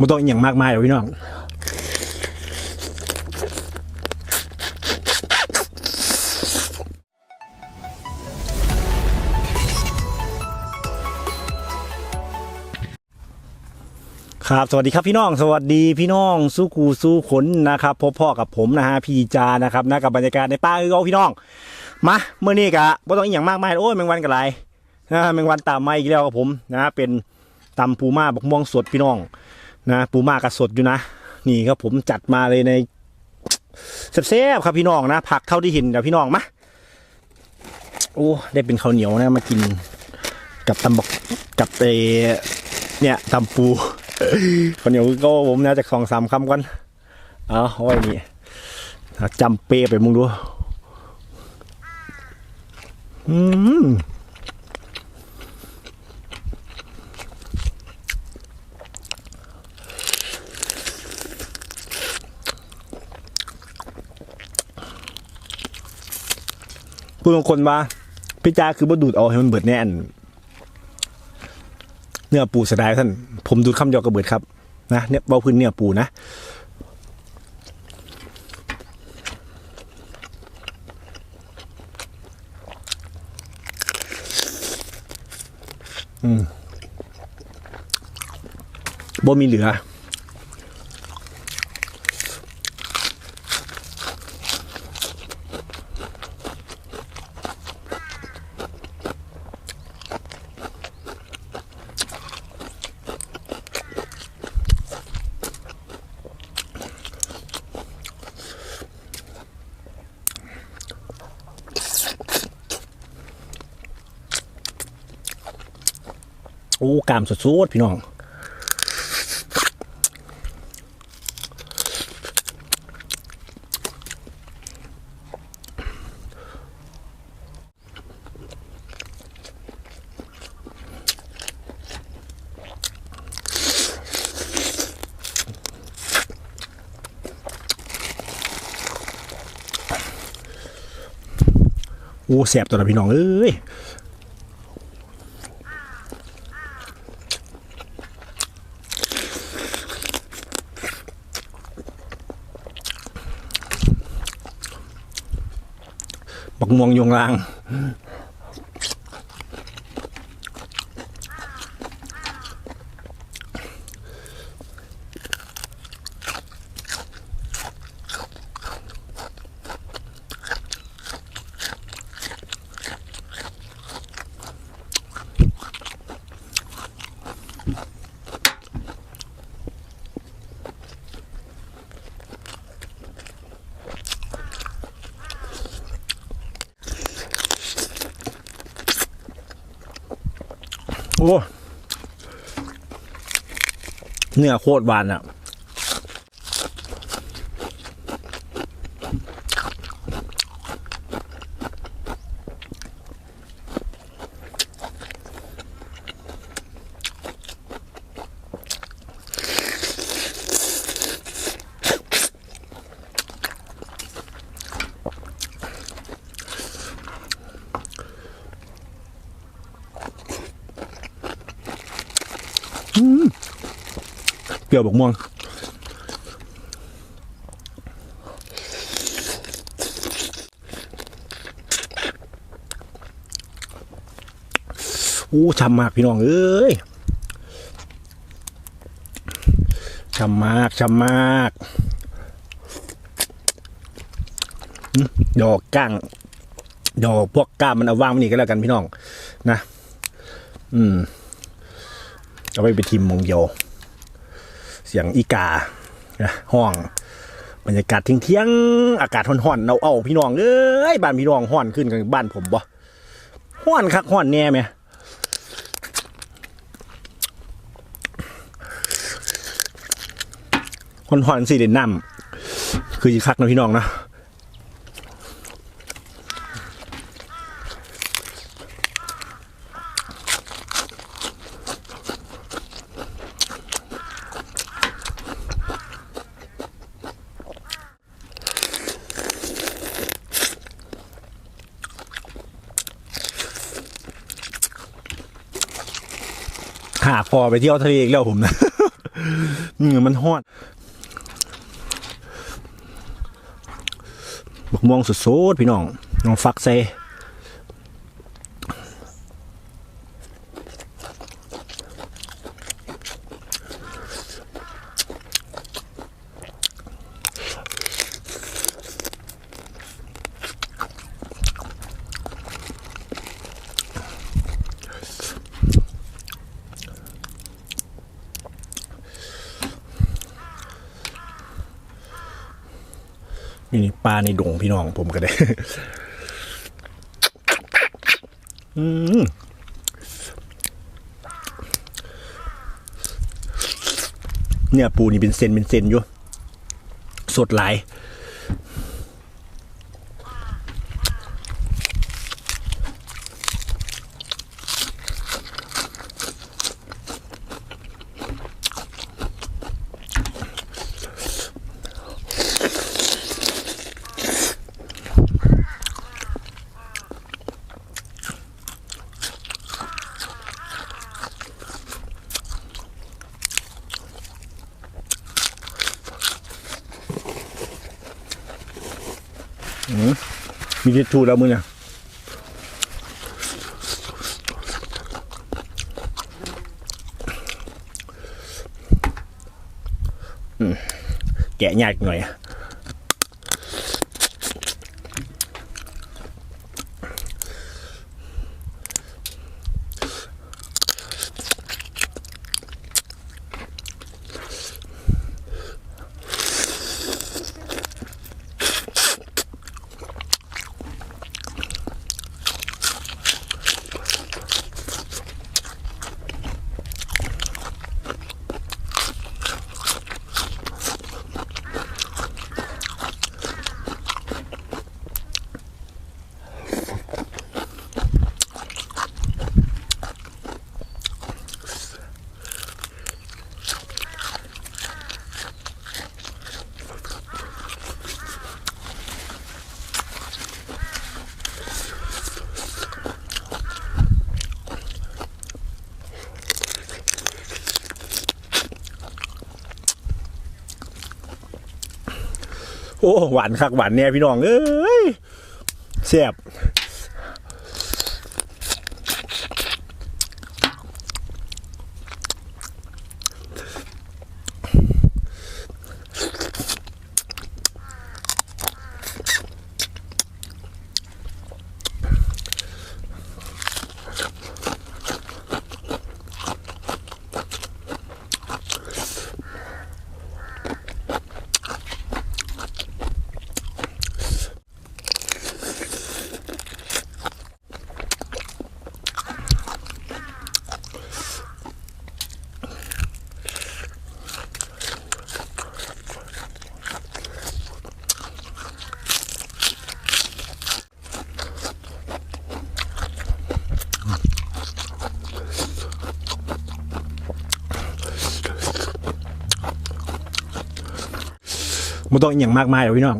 มันต้องอหย่างมากมายหรอกพี่น้องครับสวัสดีครับพี่น้องสวัสดีพี่น้องสู้กูสู้ขนนะครับพบพ่อกับผมนะฮะพี่จานะครับนะกับบรรยากาศในป่าคือเอาพี่น้องมาเมื่อนี้กะไม่ต้องอย่างมากมายโอ้ยแมงวันกับไรนะแมงวันตามมาอีกแล้วกับผมนะเป็นตำปูมาบกม่วงสดพี่น้อง นะปูมากระสดอยู่นะ นี่ครับผมจัดมาเลยในแซ่บๆครับพี่น้องนะ ผักเท่าที่เห็นเดี๋ยวพี่น้องมาโอ้ได้เป็นข้าวเหนียวนะมากินกับตำบักกับเออเนี่ยตำปูข้าวเหนียวก็ผมนะจากสองสามคำก่อนเอาเอาไว้นี่จำเปไปมึงดูอืม พูดบางคนว่าพี่จ้าคือบ่ดูดเอาให้มันเบิดแน่นเนื้อปูสดายท่าน ผมดูดคำเดียวกับเบิดครับนะเนี่ยเบาพื้นเนื้อปูนะบ่มีเหลือ โอ้กามสดๆพี่น้องโอ้แสบตัวละพี่น้องเอ้ย วงยงลาง โอ้เนื้อโคตรหวานอะ เปรี้ยวบักม่วงอู้ช่ำมากพี่น้องเอ้ยช่ำมากช่ำมากดอกก้างดอกพวกก้ามมันเอาว่างไว้นี่ก็แล้วกันพี่น้อง นะ อืม เอาไปไปทิมมงเดีย เสียงอีกาห้องบรรยากาศเที่ยงๆอากาศห่อนๆเอาเอาพี่น้องเอ้ยบ้านพี่น้องห่อนขึ้นกับบ้านผมบ่ห่อนคักห่อนแน่ไหมห่อนๆสิเด่นน้ำคือสิคักนะพี่น้องนะ หาพอไปเที่ยวทะเลอีกแล้วผมนะเหงื่อมันฮอดบักม่วงสดๆพี่น้องน้องฟักใส่ นี่นี่ปลาในดงพี่น้องผมก็ได้อืมเนี่ยปูนี่เป็นเซนเป็นเซนอยู่ สดหลาย มีทิชชู่แล้วมึงเนี่ยแกะยากหน่อยอะ โอ้หวานคักหวานเนี่ยพี่น้องเอ้ยแซ่บ มันต้องอหย่างมากมายหรอกพี่น้อง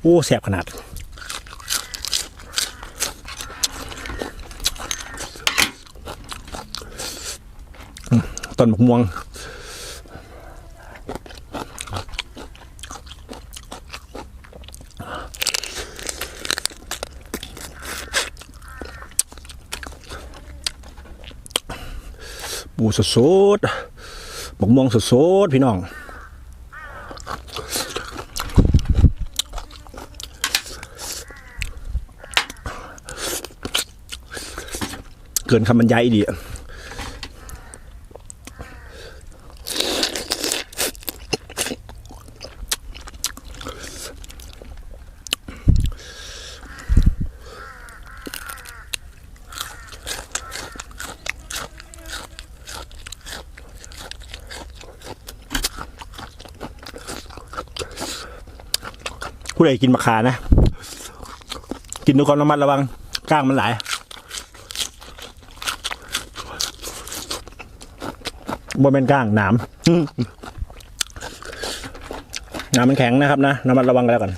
โอ้แสบขนาดต้นมะม่วง ปูสดๆบกม่วงสดๆพี่น้องเกินคำบรรยายดี ผู้ใดกินมะขานะ กินด้วยความระมัดระวังก้างมันหลาย บนเป็นก้างหนามหนามมันแข็งนะครับนะระมัดระวังกันแล้วกัน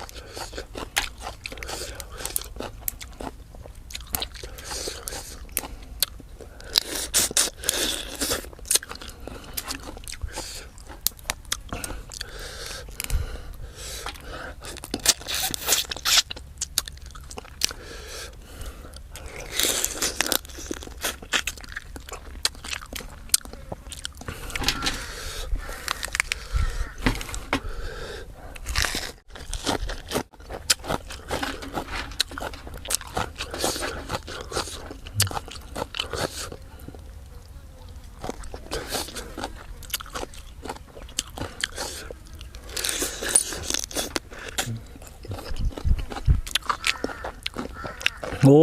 โอ้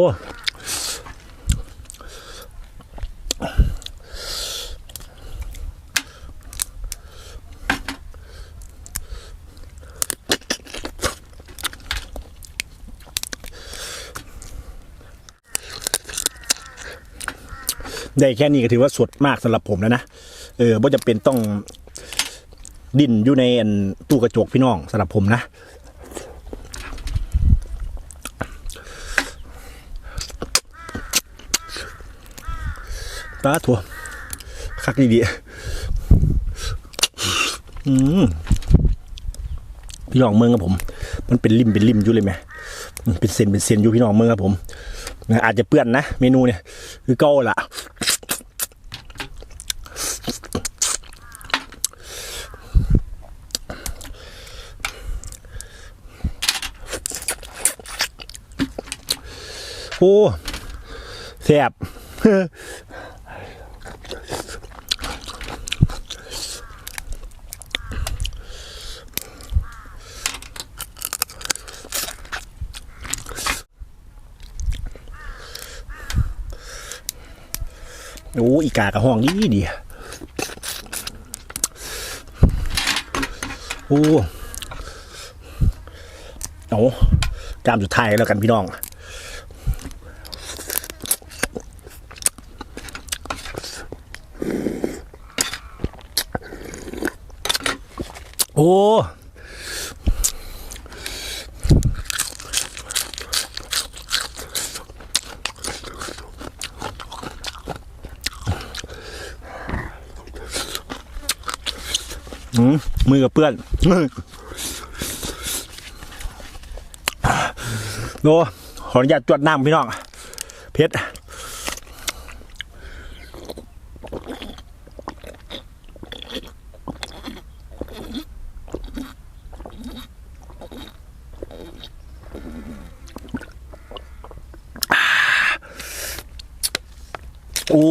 ได้แค่นี้ก็ถือว่าสดมากสำหรับผมแล้วนะ เออบ่จะเป็นต้อง ดิ้นอยู่ในอันตู้กระจกพี่น้องสำหรับผมนะ ตาถั่วคักดีดีพี่น้องเมืองครับผม มันเป็นริมเป็นริมอยู่เลยไหมเป็นเส้นเป็นเส้นอยู่พี่น้องเมืองครับผมอาจจะเปื้อนนะเมนูเนี่ย คือเก้าละโอ้แซ่บ โอ้อีกากระห้องดีดีโอ้เอาจามสุดท้ายแล้วกันพี่น้องโอ้ มือกับเปื้อนโนขออนุญาตจวดน้ำพี่น้อง เพชร โอ้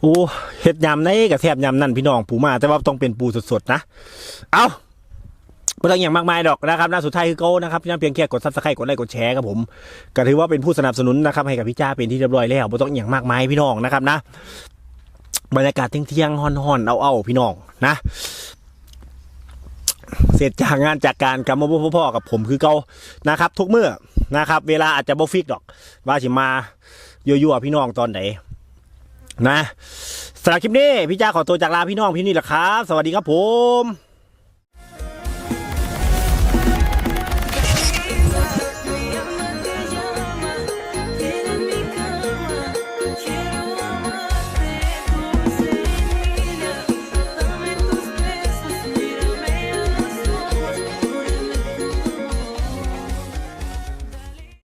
โอ้ เห็ดยำในกับแทบยำนั่นพี่น้องปูมา แต่ว่าต้องเป็นปูสดๆนะ เอาไม่ต้องอย่างมากมายดอกนะครับน่าสุดท้ายคือโก้นะครับพี่น้องเพียงแค่กดซับสไครต์กดไลค์กดแชร์ครับผมก็ถือว่าเป็นผู้สนับสนุนนะครับให้กับพี่จ้าเป็นที่เรียบร้อยแล้วไม่ต้องอย่างมากมายพี่น้องนะครับนะ บรรยากาศเที่ยงๆฮอนๆเอาๆพี่น้องนะเสร็จจากงานจากการกลับมาพ่อๆกับผมคือเก่านะครับ ทุกเมื่อนะครับ เวลาอาจจะบ่ฟิกดอก ว่าสิมายั่วๆพี่น้องตอนไหน นะสำหรับคลิปนี้พี่จ้าขอตัวจากลาพี่น้องพี่นี่แหละครับ สวัสดีครับผม